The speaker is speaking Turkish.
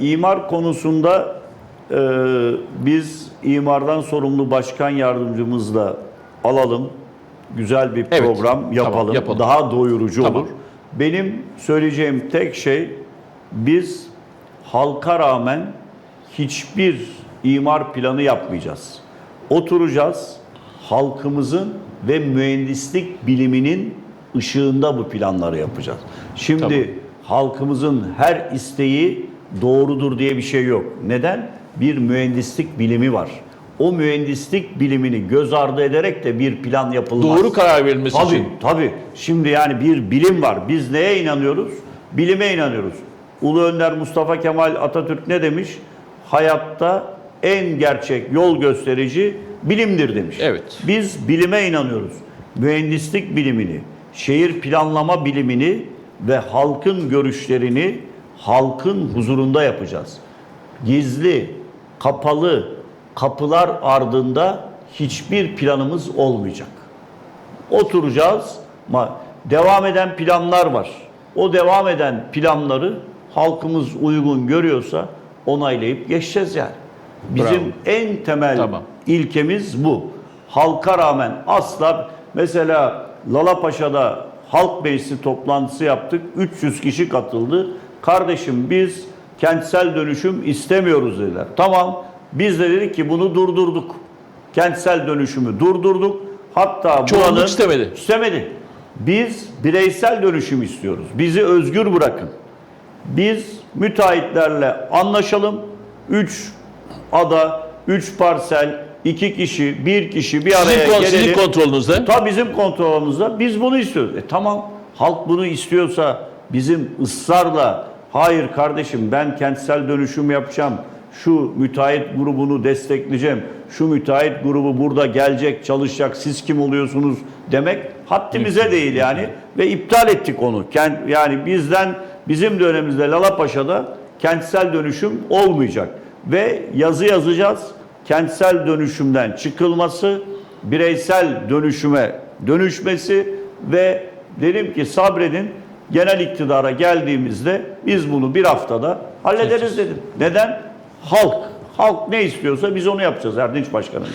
imar konusunda e, biz imardan sorumlu başkan yardımcımızla alalım. Güzel bir Evet, program tamam, yapalım. yapalım. Daha doyurucu Tamam. olur. Benim söyleyeceğim tek şey biz halka rağmen hiçbir imar planı yapmayacağız. Oturacağız. Halkımızın ve mühendislik biliminin ışığında bu planları yapacağız. Şimdi Tamam. halkımızın her isteği doğrudur diye bir şey yok. Neden? Bir mühendislik bilimi var. O mühendislik bilimini göz ardı ederek de bir plan yapılmaz. Doğru karar verilmesi Tabii, için. tabii. Şimdi yani bir bilim var. Biz neye inanıyoruz? Bilime inanıyoruz. Ulu Önder Mustafa Kemal Atatürk ne demiş? Hayatta en gerçek yol gösterici bilimdir demiş. Evet. Biz bilime inanıyoruz. Mühendislik bilimini, şehir planlama bilimini ve halkın görüşlerini halkın huzurunda yapacağız. Gizli, kapalı kapılar ardında hiçbir planımız olmayacak. Oturacağız. Devam eden planlar var. O devam eden planları halkımız uygun görüyorsa onaylayıp geçeceğiz yani. Bizim Bravo. en temel Tamam. ilkemiz bu. Halka rağmen asla mesela Lalapaşa'da halk meclisi toplantısı yaptık. 300 kişi katıldı. Kardeşim biz kentsel dönüşüm istemiyoruz dediler. Tamam biz de dedik ki bunu durdurduk. Kentsel dönüşümü durdurduk. Hatta Çoğunluk buranın- istemedi. İstemedi. Biz bireysel dönüşüm istiyoruz. Bizi özgür bırakın. Biz müteahhitlerle anlaşalım. 3 ada, 3 parsel, 2 kişi, 1 kişi bir araya Sizin, kon- sizin gelelim. kontrolünüzde. Ta bizim kontrolümüzde biz bunu istiyoruz. E tamam halk bunu istiyorsa bizim ısrarla hayır kardeşim ben kentsel dönüşüm yapacağım. Şu müteahhit grubunu destekleyeceğim. Şu müteahhit grubu burada gelecek, çalışacak. Siz kim oluyorsunuz demek haddimize değil yani ve iptal ettik onu. Yani bizden bizim dönemimizde Lalapaşa'da kentsel dönüşüm olmayacak ve yazı yazacağız. Kentsel dönüşümden çıkılması, bireysel dönüşüme dönüşmesi ve dedim ki sabredin genel iktidara geldiğimizde biz bunu bir haftada hallederiz dedim. Neden? Halk. Halk ne istiyorsa biz onu yapacağız Erdinç Başkanım.